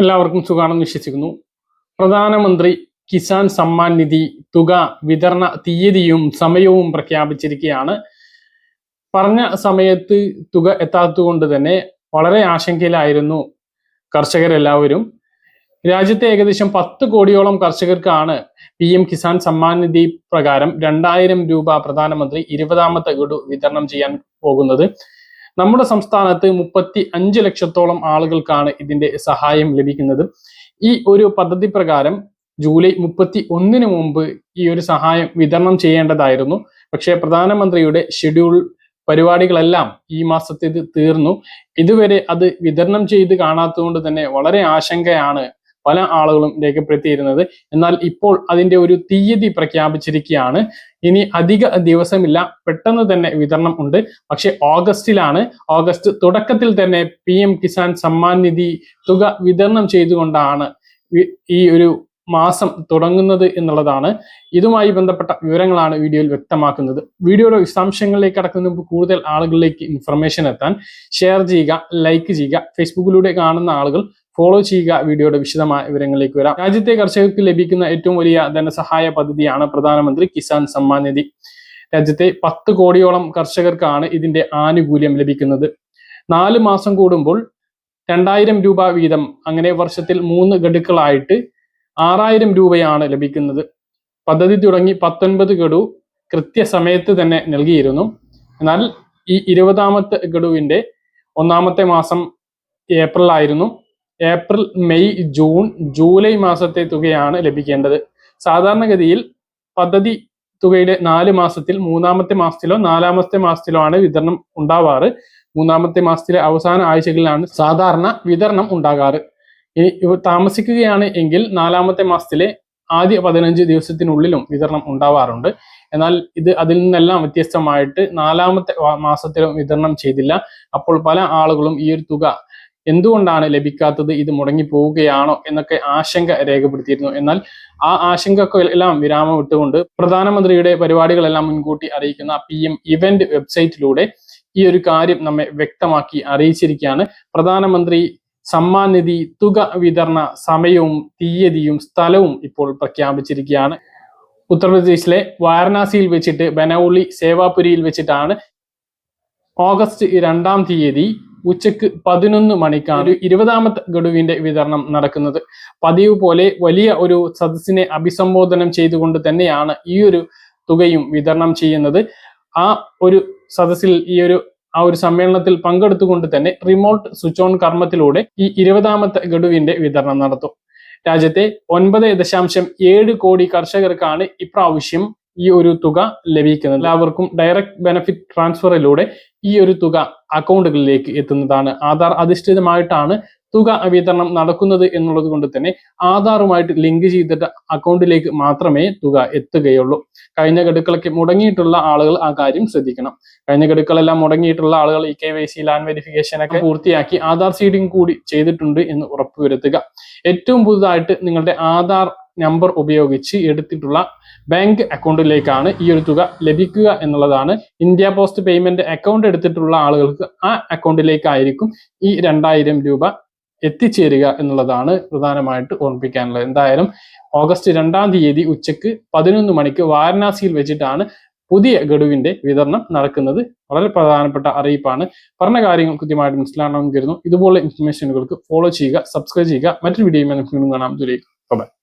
എല്ലാവർക്കും സുഖാണെന്ന് വിശ്വസിക്കുന്നു. പ്രധാനമന്ത്രി കിസാൻ സമ്മാൻ നിധി തുക വിതരണ തീയതിയും സമയവും പ്രഖ്യാപിച്ചിരിക്കുകയാണ്. പറഞ്ഞ സമയത്ത് തുക എത്താത്തതുകൊണ്ട് തന്നെ വളരെ ആശങ്കയിലായിരുന്നു കർഷകരെല്ലാവരും. രാജ്യത്തെ ഏകദേശം പത്ത് കോടിയോളം കർഷകർക്കാണ് പി എം കിസാൻ സമ്മാൻ നിധി പ്രകാരം രണ്ടായിരം രൂപ പ്രധാനമന്ത്രി ഇരുപതാമത്തെ ഗഡു വിതരണം ചെയ്യാൻ പോകുന്നത്. നമ്മുടെ സംസ്ഥാനത്ത് മുപ്പത്തി അഞ്ച് ലക്ഷത്തോളം ആളുകൾക്കാണ് ഇതിന്റെ സഹായം ലഭിക്കുന്നത്. ഈ ഒരു പദ്ധതി പ്രകാരം ജൂലൈ മുപ്പത്തി ഒന്നിന് മുമ്പ് ഈ ഒരു സഹായം വിതരണം ചെയ്യേണ്ടതായിരുന്നു. പക്ഷേ പ്രധാനമന്ത്രിയുടെ ഷെഡ്യൂൾ പരിപാടികളെല്ലാം ഈ മാസത്തേത് തീർന്നു. ഇതുവരെ അത് വിതരണം ചെയ്ത് കാണാത്തതുകൊണ്ട് തന്നെ വളരെ ആശങ്കയാണ് പല ആളുകളും രേഖപ്പെടുത്തിയിരുന്നത്. എന്നാൽ ഇപ്പോൾ അതിന്റെ ഒരു തീയതി പ്രഖ്യാപിച്ചിരിക്കുകയാണ്. ഇനി അധിക ദിവസമില്ല. പെട്ടെന്ന് തന്നെ വിതരണം ഉണ്ട്. പക്ഷെ ഓഗസ്റ്റിലാണ്. ഓഗസ്റ്റ് തുടക്കത്തിൽ തന്നെ പി എം കിസാൻ സമ്മാൻ നിധി തുക വിതരണം ചെയ്തുകൊണ്ടാണ് ഈ ഒരു മാസം തുടങ്ങുന്നത് എന്നുള്ളതാണ്. ഇതുമായി ബന്ധപ്പെട്ട വിവരങ്ങളാണ് വീഡിയോയിൽ വ്യക്തമാക്കുന്നത്. വീഡിയോയുടെ വിശദാംശങ്ങളിലേക്ക് കടക്കുന്ന മുമ്പ് കൂടുതൽ ആളുകളിലേക്ക് ഇൻഫർമേഷൻ എത്താൻ ഷെയർ ചെയ്യുക ലൈക്ക് ചെയ്യുക ഫേസ്ബുക്കിലൂടെ കാണുന്ന ആളുകൾ ഫോളോ ചെയ്യുക വീഡിയോയുടെ വിശദമായ വിവരങ്ങളിലേക്ക് വരാം. രാജ്യത്തെ കർഷകർക്ക് ലഭിക്കുന്ന ഏറ്റവും വലിയ ധനസഹായ പദ്ധതിയാണ് പ്രധാനമന്ത്രി കിസാൻ സമ്മാൻ നിധി. രാജ്യത്തെ പത്ത് കോടിയോളം കർഷകർക്കാണ് ഇതിന്റെ ആനുകൂല്യം ലഭിക്കുന്നത്. നാല് മാസം കൂടുമ്പോൾ രണ്ടായിരം രൂപ വീതം അങ്ങനെ വർഷത്തിൽ മൂന്ന് ഗഡുക്കളായിട്ട് ആറായിരം രൂപയാണ് ലഭിക്കുന്നത്. പദ്ധതി തുടങ്ങി പത്തൊൻപത് ഗഡു കൃത്യസമയത്ത് തന്നെ നൽകിയിരുന്നു. എന്നാൽ ഈ ഇരുപതാമത്തെ ഗഡുവിന്റെ ഒന്നാമത്തെ മാസം ഏപ്രിൽ ആയിരുന്നു. ഏപ്രിൽ മെയ് ജൂൺ ജൂലൈ മാസത്തെ തുകയാണ് ലഭിക്കേണ്ടത്. സാധാരണഗതിയിൽ പദ്ധതി തുകയുടെ നാല് മാസത്തിൽ മൂന്നാമത്തെ മാസത്തിലോ നാലാമത്തെ മാസത്തിലോ ആണ് വിതരണം ഉണ്ടാവാറ്. മൂന്നാമത്തെ മാസത്തിലെ അവസാന ആഴ്ചകളിലാണ് സാധാരണ വിതരണം ഉണ്ടാകാറ്. ഇനി താമസിക്കുകയാണ് എങ്കിൽ നാലാമത്തെ മാസത്തിലെ ആദ്യ പതിനഞ്ച് ദിവസത്തിനുള്ളിലും വിതരണം ഉണ്ടാവാറുണ്ട്. എന്നാൽ ഇത് അതിൽ നിന്നെല്ലാം വ്യത്യസ്തമായിട്ട് നാലാമത്തെ മാസത്തിലും വിതരണം ചെയ്തില്ല. അപ്പോൾ പല ആളുകളും ഈ ഒരു തുക എന്തുകൊണ്ടാണ് ലഭിക്കാത്തത് ഇത് മുടങ്ങി പോവുകയാണോ എന്നൊക്കെ ആശങ്ക രേഖപ്പെടുത്തിയിരുന്നു. എന്നാൽ ആ ആശങ്കക്ക് എല്ലാം വിരാമം ഇട്ടുകൊണ്ട് പ്രധാനമന്ത്രിയുടെ പരിപാടികളെല്ലാം മുൻകൂട്ടി അറിയിക്കുന്ന പി എം ഇവന്റ് വെബ്സൈറ്റിലൂടെ ഈ ഒരു കാര്യം നമ്മെ വ്യക്തമാക്കി അറിയിച്ചിരിക്കുകയാണ്. പ്രധാനമന്ത്രി സമ്മാൻ നിധി തുക വിതരണ സമയവും തീയതിയും സ്ഥലവും ഇപ്പോൾ പ്രഖ്യാപിച്ചിരിക്കുകയാണ്. ഉത്തർപ്രദേശിലെ വാരണാസിയിൽ വെച്ചിട്ട് ബനൌളി സേവാപുരിയിൽ വെച്ചിട്ടാണ്. ഓഗസ്റ്റ് രണ്ടാം തീയതി ഉച്ചയ്ക്ക് പതിനൊന്ന് മണിക്കാണ് ഒരു ഇരുപതാമത്തെ ഗഡുവിന്റെ വിതരണം നടക്കുന്നത്. പതിവ് പോലെ വലിയ ഒരു സദസ്സിനെ അഭിസംബോധനം ചെയ്തുകൊണ്ട് തന്നെയാണ് ഈ ഒരു തുകയും വിതരണം ചെയ്യുന്നത്. ആ ഒരു സദസ്സിൽ ഈ ഒരു ആ ഒരു സമ്മേളനത്തിൽ പങ്കെടുത്തുകൊണ്ട് തന്നെ റിമോട്ട് സ്വിച്ച് ഓൺ കർമ്മത്തിലൂടെ ഈ ഇരുപതാമത്തെ ഗഡുവിന്റെ വിതരണം നടത്തും. രാജ്യത്തെ ഒൻപത് ദശാംശം ഏഴ് കോടി കർഷകർക്കാണ് ഇപ്രാവശ്യം ഈ ഒരു തുക ലഭിക്കുന്നത്. എല്ലാവർക്കും ഡയറക്റ്റ് ബെനഫിറ്റ് ട്രാൻസ്ഫറിലൂടെ ഈ ഒരു തുക അക്കൗണ്ടുകളിലേക്ക് എത്തുന്നതാണ്. ആധാർ അധിഷ്ഠിതമായിട്ടാണ് തുക വിതരണം നടക്കുന്നത് എന്നുള്ളത് കൊണ്ട് തന്നെ ആധാറുമായിട്ട് ലിങ്ക് ചെയ്തിട്ട് അക്കൗണ്ടിലേക്ക് മാത്രമേ തുക എത്തുകയുള്ളൂ. കഴിഞ്ഞ ഗഡുക്കളൊക്കെ മുടങ്ങിയിട്ടുള്ള ആളുകൾ ആ കാര്യം ശ്രദ്ധിക്കണം. കഴിഞ്ഞ ഗഡുക്കളെല്ലാം മുടങ്ങിയിട്ടുള്ള ആളുകൾ ഈ K Y C land verification ഒക്കെ പൂർത്തിയാക്കി ആധാർ സീഡിംഗ് കൂടി ചെയ്തിട്ടുണ്ട് എന്ന് ഉറപ്പുവരുത്തുക. ഏറ്റവും പുതുതായിട്ട് നിങ്ങളുടെ ആധാർ നമ്പർ ഉപയോഗിച്ച് എടുത്തിട്ടുള്ള ബാങ്ക് അക്കൗണ്ടിലേക്കാണ് ഈ ഒരു തുക ലഭിക്കുക എന്നുള്ളതാണ്. ഇന്ത്യ പോസ്റ്റ് പേയ്മെന്റ് അക്കൗണ്ട് എടുത്തിട്ടുള്ള ആളുകൾക്ക് ആ അക്കൗണ്ടിലേക്കായിരിക്കും ഈ രണ്ടായിരം രൂപ എത്തിച്ചേരുക എന്നുള്ളതാണ് പ്രധാനമായിട്ട് ഓർമ്മിപ്പിക്കാനുള്ളത്. എന്തായാലും ഓഗസ്റ്റ് രണ്ടാം തീയതി ഉച്ചയ്ക്ക് പതിനൊന്ന് മണിക്ക് വാരണാസിയിൽ വെച്ചിട്ടാണ് പുതിയ ഗഡുവിന്റെ വിതരണം നടക്കുന്നത്. വളരെ പ്രധാനപ്പെട്ട അറിയിപ്പാണ്. പറഞ്ഞ കാര്യങ്ങൾ കൃത്യമായിട്ട് മനസ്സിലാണെന്ന് കരുതുന്നു. ഇതുപോലുള്ള ഇൻഫർമേഷനുകൾക്ക് ഫോളോ ചെയ്യുക സബ്സ്ക്രൈബ് ചെയ്യുക. മറ്റൊരു വീഡിയോയുമായി നമുക്ക് കാണാം. ദുരേഖ് ബൈ